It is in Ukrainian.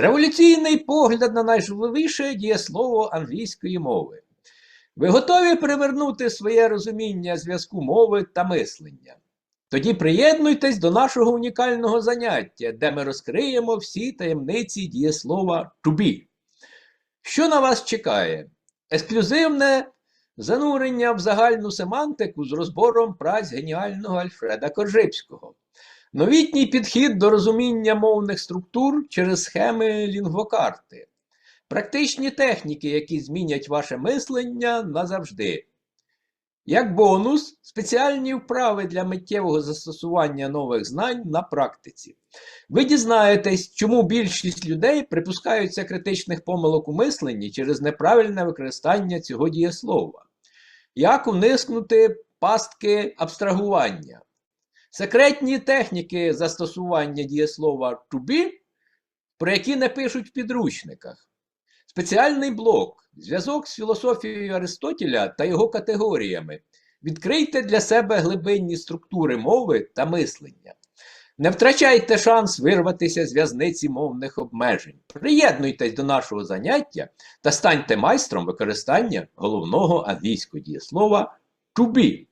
Революційний погляд на найважливіше дієслово англійської мови. Ви готові привернути своє розуміння зв'язку мови та мислення? Тоді приєднуйтесь до нашого унікального заняття, де ми розкриємо всі таємниці дієслова to be. Що на вас чекає? Ексклюзивне занурення в загальну семантику з розбором праць геніального Альфреда Коржибського. Новітній підхід до розуміння мовних структур через схеми лінгвокарти. Практичні техніки, які змінять ваше мислення назавжди. Як бонус, спеціальні вправи для миттєвого застосування нових знань на практиці. Ви дізнаєтесь, чому більшість людей припускаються критичних помилок у мисленні через неправильне використання цього дієслова. Як уникнути пастки абстрагування. Секретні техніки застосування дієслова to be, про які не пишуть в підручниках. Спеціальний блок зв'язок з філософією Аристотеля та його категоріями. Відкрийте для себе глибинні структури мови та мислення. Не втрачайте шанс вирватися з в'язниці мовних обмежень. Приєднуйтесь до нашого заняття та станьте майстром використання головного англійського дієслова to be.